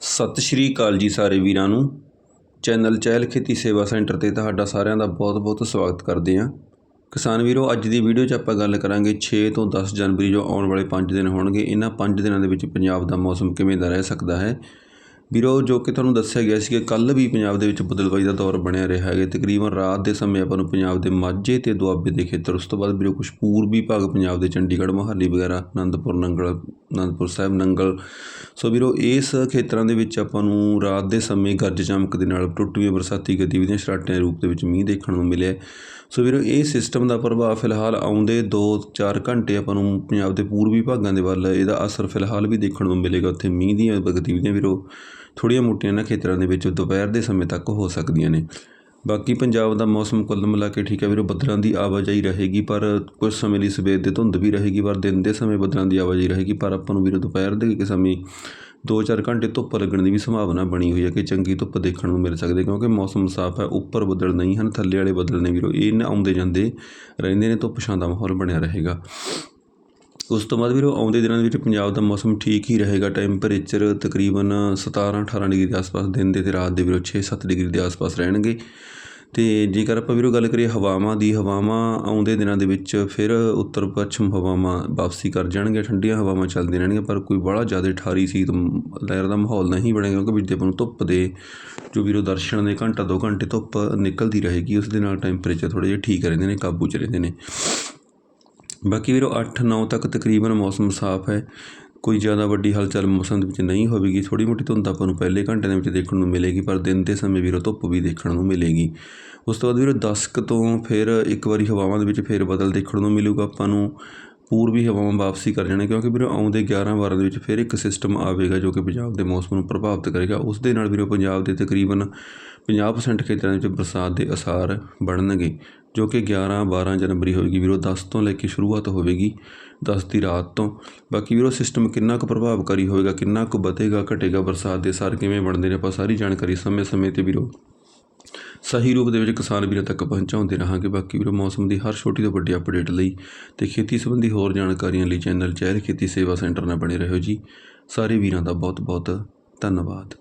ਸਤਿ ਸ਼੍ਰੀ ਅਕਾਲ ਜੀ ਸਾਰੇ ਵੀਰਾਂ ਨੂੰ। ਚੈਨਲ ਚਹਿਲ ਖੇਤੀ ਸੇਵਾ ਸੈਂਟਰ ਤੇ ਤੁਹਾਡਾ ਸਾਰਿਆਂ ਦਾ ਬਹੁਤ-ਬਹੁਤ ਸਵਾਗਤ ਕਰਦੇ ਹਾਂ। ਕਿਸਾਨ ਵੀਰੋ, ਅੱਜ ਦੀ ਵੀਡੀਓ 'ਚ ਆਪਾਂ ਗੱਲ ਕਰਾਂਗੇ 6 ਤੋਂ 10 ਜਨਵਰੀ ਜੋ ਆਉਣ ਵਾਲੇ 5 ਦਿਨ ਹੋਣਗੇ। ਇਹਨਾਂ 5 ਦਿਨਾਂ ਦੇ ਵਿੱਚ ਪੰਜਾਬ ਦਾ ਮੌਸਮ ਕਿਵੇਂ ਦਾ ਰਹਿ ਸਕਦਾ ਹੈ? ਵੀਰੋ, ਜੋ ਕਿ ਤੁਹਾਨੂੰ ਦੱਸਿਆ ਗਿਆ ਸੀ ਕਿ ਕੱਲ ਵੀ ਪੰਜਾਬ ਦੇ ਵਿੱਚ ਬੱਦਲਬਾਈ ਦਾ ਦੌਰ ਬਣਿਆ ਰਿਹਾ ਹੈ ਤਕਰੀਬਨ ਰਾਤ ਦੇ ਸਮੇਂ ਆਪਾਂ ਨੂੰ ਪੰਜਾਬ ਦੇ ਮਾਝੇ ਤੇ ਦੁਆਬੇ ਦੇ ਖੇਤਰ, ਉਸ ਤੋਂ ਬਾਅਦ ਵੀਰੋ ਕੁਝ ਪੂਰਬੀ ਭਾਗ ਪੰਜਾਬ ਦੇ ਚੰਡੀਗੜ੍ਹ, ਮੋਹਾਲੀ ਵਗੈਰਾ ਆਨੰਦਪੁਰ ਨੰਗਲ ਆਨੰਦਪੁਰ ਸਾਹਿਬ, ਨੰਗਲ ਸੋ ਵੀਰੋ, ਇਸ ਖੇਤਰਾਂ ਦੇ ਵਿੱਚ ਆਪਾਂ ਨੂੰ ਰਾਤ ਦੇ ਸਮੇਂ ਗਰਜ ਚਮਕ ਦੇ ਨਾਲ ਟੁੱਟਵੀਆਂ ਬਰਸਾਤੀ ਗਤੀਵਿਧੀਆਂ ਸ਼ਰਾਟਿਆਂ ਦੇ ਰੂਪ ਦੇ ਵਿੱਚ ਮੀਂਹ ਦੇਖਣ ਨੂੰ ਮਿਲਿਆ ਸੋ ਵੀਰੋ, ਇਹ ਸਿਸਟਮ ਦਾ ਪ੍ਰਭਾਵ ਫਿਲਹਾਲ ਆਉਂਦੇ 2-4 ਘੰਟੇ ਆਪਾਂ ਨੂੰ ਪੰਜਾਬ ਦੇ ਪੂਰਬੀ ਭਾਗਾਂ ਦੇ ਵੱਲ ਇਹਦਾ ਅਸਰ ਫਿਲਹਾਲ ਵੀ ਦੇਖਣ ਨੂੰ ਮਿਲੇਗਾ। ਉੱਥੇ ਮੀਂਹ ਦੀਆਂ ਗਤੀਵਿਧੀਆਂ ਵੀਰੋ, ਥੋੜ੍ਹੀਆਂ ਮੋਟੀਆਂ ਇਹਨਾਂ ਖੇਤਰਾਂ ਦੇ ਵਿੱਚ ਦੁਪਹਿਰ ਦੇ ਸਮੇਂ ਤੱਕ ਹੋ ਸਕਦੀਆਂ ਨੇ। ਬਾਕੀ ਪੰਜਾਬ ਦਾ ਮੌਸਮ ਕੁੱਲ ਮਿਲਾ ਕੇ ਠੀਕ ਹੈ ਵੀਰੋ, ਬੱਦਲਾਂ ਦੀ ਆਵਾਜਾਈ ਰਹੇਗੀ, ਪਰ ਕੁਝ ਸਮੇਂ ਲਈ ਸਵੇਰ ਦੇ ਧੁੰਦ ਵੀ ਰਹੇਗੀ, ਪਰ ਦਿਨ ਦੇ ਸਮੇਂ ਬੱਦਲਾਂ ਦੀ ਆਵਾਜਾਈ ਰਹੇਗੀ, ਪਰ ਆਪਾਂ ਨੂੰ ਵੀਰੋ ਦੁਪਹਿਰ ਦੇ ਸਮੇਂ 2-4 ਘੰਟੇ ਧੁੱਪ ਲੱਗਣ ਦੀ ਵੀ ਸੰਭਾਵਨਾ ਬਣੀ ਹੋਈ ਹੈ ਕਿ ਚੰਗੀ ਧੁੱਪ ਦੇਖਣ ਨੂੰ ਮਿਲ ਸਕਦੀ, ਕਿਉਂਕਿ ਮੌਸਮ ਸਾਫ਼ ਹੈ, ਉੱਪਰ ਬੱਦਲ ਨਹੀਂ ਹਨ, ਥੱਲੇ ਵਾਲੇ ਬੱਦਲ ਨੇ ਵੀਰੋ, ਇਹ ਨਾ ਆਉਂਦੇ ਜਾਂਦੇ ਰਹਿੰਦੇ ਨੇ, ਧੁੱਪ ਛਾਂ ਦਾ ਮਾਹੌਲ ਬਣਿਆ ਰਹੇਗਾ। ਉਸ ਤੋਂ ਬਾਅਦ ਵੀਰੋ, ਆਉਂਦੇ ਦਿਨਾਂ ਦੇ ਵਿੱਚ ਪੰਜਾਬ ਦਾ ਮੌਸਮ ਠੀਕ ਹੀ ਰਹੇਗਾ। ਟੈਂਪਰੇਚਰ ਤਕਰੀਬਨ 17-18 ਡਿਗਰੀ ਦੇ ਆਸ-ਪਾਸ ਦਿਨ ਦੇ ਅਤੇ ਰਾਤ ਦੇ ਵੀਰੋ 6-7 ਡਿਗਰੀ ਦੇ ਆਸ-ਪਾਸ ਰਹਿਣਗੇ। ਅਤੇ ਜੇਕਰ ਆਪਾਂ ਵੀਰੋ ਗੱਲ ਕਰੀਏ ਹਵਾਵਾਂ ਦੀ, ਹਵਾਵਾਂ ਆਉਂਦੇ ਦਿਨਾਂ ਦੇ ਵਿੱਚ ਫਿਰ ਉੱਤਰ ਪੱਛਮ ਹਵਾਵਾਂ ਵਾਪਸੀ ਕਰ ਜਾਣਗੀਆਂ। ਠੰਡੀਆਂ ਹਵਾਵਾਂ ਚੱਲਦੀਆਂ ਰਹਿਣਗੀਆਂ, ਪਰ ਕੋਈ ਬੜਾ ਜ਼ਿਆਦਾ ਠਾਰੀ ਸੀਤ ਲਹਿਰ ਦਾ ਮਾਹੌਲ ਨਹੀਂ ਬਣੇਗਾ ਕਿਉਂਕਿ ਵਿੱਚ ਆਪਾਂ ਨੂੰ ਧੁੱਪ ਦੇ ਜੋ ਵੀਰੋ ਦਰਸ਼ਨ ਦੇ ਘੰਟਾ ਦੋ ਘੰਟੇ ਧੁੱਪ ਨਿਕਲਦੀ ਰਹੇਗੀ, ਉਸ ਦੇ ਨਾਲ ਟੈਂਪਰੇਚਰ ਥੋੜ੍ਹੇ ਜਿਹੇ ਠੀਕ ਰਹਿੰਦੇ ਨੇ, ਕਾਬੂ 'ਚ ਰਹਿੰਦੇ ਨੇ। ਬਾਕੀ ਵੀਰੋ 8-9 ਤੱਕ ਤਕਰੀਬਨ ਮੌਸਮ ਸਾਫ਼ ਹੈ। ਕੋਈ ਜ਼ਿਆਦਾ ਵੱਡੀ ਹਲਚਲ ਮੌਸਮ ਦੇ ਵਿੱਚ ਨਹੀਂ ਹੋਵੇਗੀ। ਥੋੜੀ ਮੋਟੀ ਧੁੰਦ ਆਪਾਂ ਨੂੰ ਪਹਿਲੇ ਘੰਟੇ ਦੇ ਵਿੱਚ ਦੇਖਣ ਨੂੰ ਮਿਲੇਗੀ, ਪਰ ਦਿਨ ਦੇ ਸਮੇਂ ਵੀਰੋ ਧੁੱਪ ਵੀ ਦੇਖਣ ਨੂੰ ਮਿਲੇਗੀ। ਉਸ ਤੋਂ ਬਾਅਦ ਵੀਰੋ 10 ਕੁ ਤੋਂ ਫਿਰ ਇੱਕ ਵਾਰੀ ਹਵਾਵਾਂ ਦੇ ਵਿੱਚ ਫੇਰ ਬਦਲ ਦੇਖਣ ਨੂੰ ਮਿਲੂਗਾ ਆਪਾਂ ਨੂੰ। ਪੂਰਬੀ ਹਵਾਵਾਂ ਵਾਪਸੀ ਕਰ ਜਾਣੇ, ਕਿਉਂਕਿ ਵੀਰੋ ਆਉਂਦੇ 11 ਵਾਰਾਂ ਦੇ ਵਿੱਚ ਫਿਰ ਇੱਕ ਸਿਸਟਮ ਆਵੇਗਾ ਜੋ ਕਿ ਪੰਜਾਬ ਦੇ ਮੌਸਮ ਨੂੰ ਪ੍ਰਭਾਵਿਤ ਕਰੇਗਾ। ਉਸ ਦੇ ਨਾਲ ਵੀਰੋ ਪੰਜਾਬ ਦੇ ਤਕਰੀਬਨ 50% ਖੇਤਰਾਂ ਦੇ ਵਿੱਚ ਬਰਸਾਤ ਦੇ ਅਸਾਰ ਬਣਨਗੇ। ਜੋ ਕਿ 11 12 ਜਨਵਰੀ ਹੋਵੇਗੀ ਵੀਰੋ, ਦਸ ਤੋਂ ਲੈ ਕੇ ਸ਼ੁਰੂਆਤ ਹੋਵੇਗੀ, ਦਸ ਦੀ ਰਾਤ ਤੋਂ। ਬਾਕੀ ਵੀਰੋ ਸਿਸਟਮ ਕਿੰਨਾ ਕੁ ਪ੍ਰਭਾਵਕਾਰੀ ਹੋਵੇਗਾ, ਕਿੰਨਾ ਕੁ ਵਧੇਗਾ, ਘਟੇਗਾ ਬਰਸਾਤ ਦੇ ਸਾਰ ਕਿਵੇਂ ਬਣਦੇ ਨੇ, ਆਪਾਂ ਸਾਰੀ ਜਾਣਕਾਰੀ ਸਮੇਂ-ਸਮੇਂ ਤੇ ਵੀਰੋ, ਸਹੀ ਰੂਪ ਦੇ ਵਿੱਚ ਕਿਸਾਨ ਵੀਰਾਂ ਤੱਕ ਪਹੁੰਚਾਉਂਦੇ ਰਹਾਂਗੇ। ਬਾਕੀ ਵੀਰੋ, ਮੌਸਮ ਦੀ ਹਰ ਛੋਟੀ ਤੋਂ ਵੱਡੀ ਅਪਡੇਟ ਲਈ ਤੇ ਖੇਤੀ ਸੰਬੰਧੀ ਹੋਰ ਜਾਣਕਾਰੀਆਂ ਲਈ ਚੈਨਲ ਚਹਿਲ ਖੇਤੀ ਸੇਵਾ ਸੈਂਟਰ ਨਾਲ ਬਣੇ ਰਹੋ ਜੀ। ਸਾਰੇ ਵੀਰਾਂ ਦਾ ਬਹੁਤ ਬਹੁਤ ਧੰਨਵਾਦ।